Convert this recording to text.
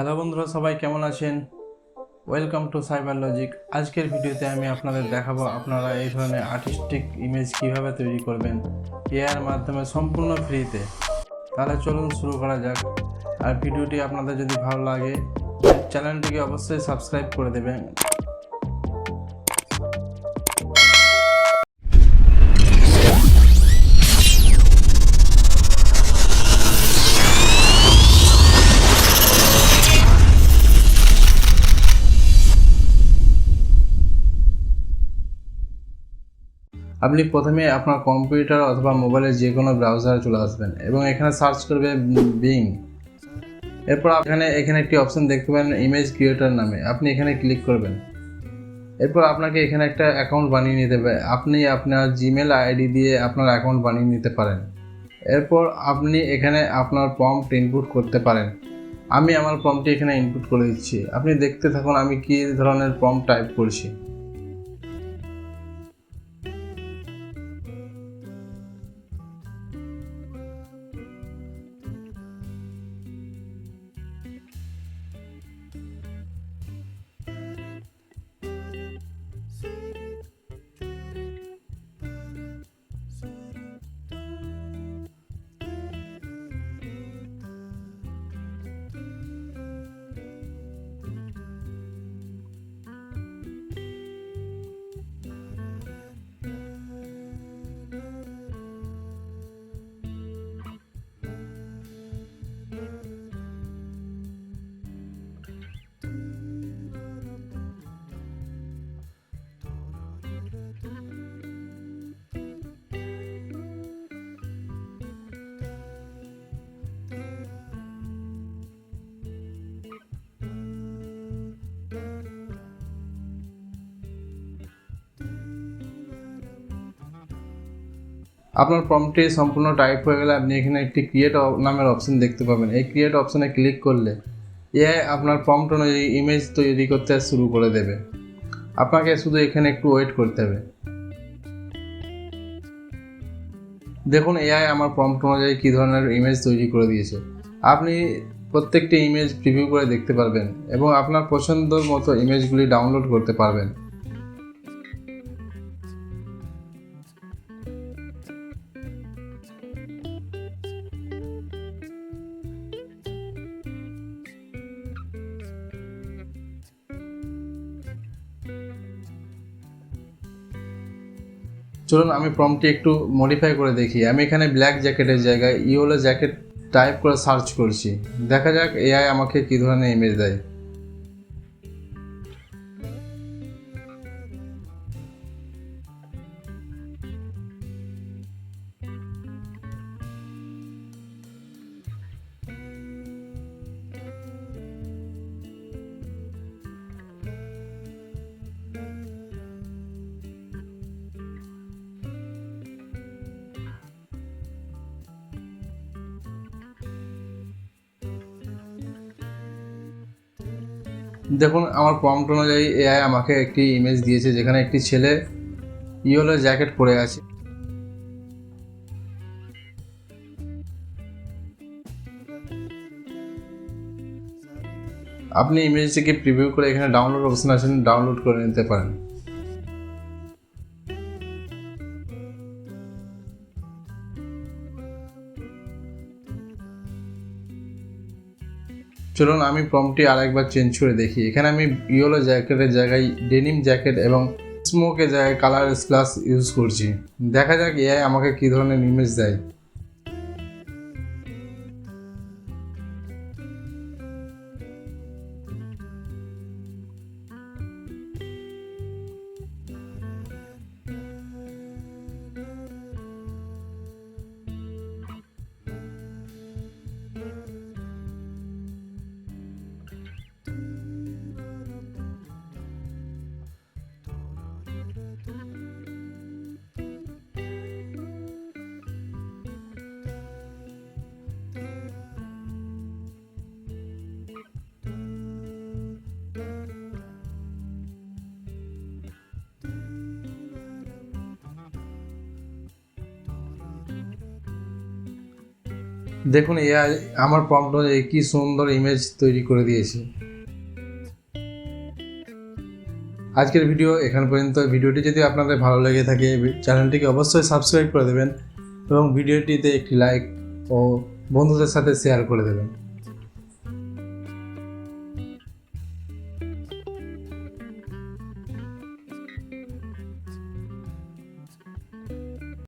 Hello বন্ধুরা, সবাই কেমন আছেন? ওয়েলকাম টু সাইবার লজিক আজকের ভিডিওতে আমি আপনাদের দেখাবো আপনারা এই ধরনের আর্টিস্টিক ইমেজ কীভাবে তৈরি করবেন, এআর মাধ্যমে সম্পূর্ণ ফ্রিতে তাহলে চলুন শুরু করা যাক। আর ভিডিওটি আপনাদের যদি ভালো লাগে, চ্যানেলটিকে অবশ্যই সাবস্ক্রাইব করে দেবেন। আপনি প্রথমে আপনার কম্পিউটার অথবা মোবাইলের যে কোনো ব্রাউজারে চলে আসবেন এবং এখানে সার্চ করবে বিং এরপর এখানে এখানে একটি অপশন দেখতে পাবেন ইমেজ ক্রিয়েটার নামে। আপনি এখানে ক্লিক করবেন। এরপর আপনাকে এখানে একটা অ্যাকাউন্ট বানিয়ে নিতে হবে। আপনি আপনার জিমেল আইডি দিয়ে আপনার অ্যাকাউন্ট বানিয়ে নিতে পারেন। এরপর আপনি এখানে আপনার প্রম্পট ইনপুট করতে পারেন। আমি আমার প্রম্পটটি এখানে ইনপুট করে দিচ্ছি। আপনি দেখতে থাকুন আমি কী ধরনের প্রম্পট টাইপ করছি। আপনার প্রম্পটটি সম্পূর্ণ টাইপ হয়ে গেলে আপনি এখানে একটি ক্রিয়েট নামের অপশন দেখতে পাবেন। এই ক্রিয়েট অপশনে ক্লিক করলে এআই আপনার প্রম্পট অনুযায়ী ইমেজ তৈরি করতে শুরু করে দেবে। আপনাকে শুধু এখানে একটু ওয়েট করতে হবে। দেখুন এআই আমার প্রম্পট অনুযায়ী কী ধরনের ইমেজ তৈরি করে দিয়েছে। আপনি প্রত্যেকটি ইমেজ প্রিভিউ করে দেখতে পারবেন এবং আপনার পছন্দের মতো ইমেজগুলি ডাউনলোড করতে পারবেন। চলুন আমি প্রমটি একটু মডিফাই করে দেখি। আমি এখানে ব্ল্যাক জ্যাকেটের জায়গায় ইয়েলো জ্যাকেট টাইপ করে সার্চ করছি। দেখা যাক এআই আমাকে কী ধরনের ইমেজ দেয়। দেখুন, আমার প্রম্পট অনুযায়ী এআই আমাকে একটি ইমেজ দিয়েছে যেখানে একটি ছেলে ইয়েলো জ্যাকেট পরে আছে। আপনি ইমেজটিকে প্রিভিউ করে এখানে ডাউনলোড অপশন আছে ডাউনলোড করে নিতে পারেন। চলুন আমি প্রমটি আরেকবার চেঞ্জ করে দেখি। এখানে আমি ইয়েলো জ্যাকেটের জায়গায় ডেনিম জ্যাকেট এবং স্মোকের জায়গায় কালার স্প্লাস ইউজ করছি। দেখা যাক এআই আমাকে কী ধরনের ইমেজ দেয়। দেখুন এআই আমার প্রম্পট অনুযায়ী কি সুন্দর ইমেজ তৈরি করে দিয়েছে। আজকের ভিডিও এখান পর্যন্ত। ভিডিওটি যদি আপনাদের ভালো লেগে থাকে, চ্যানেলটিকে অবশ্যই সাবস্ক্রাইব করে দেবেন এবং ভিডিওটিতে একটি লাইক ও বন্ধুদের সাথে শেয়ার করে দেবেন।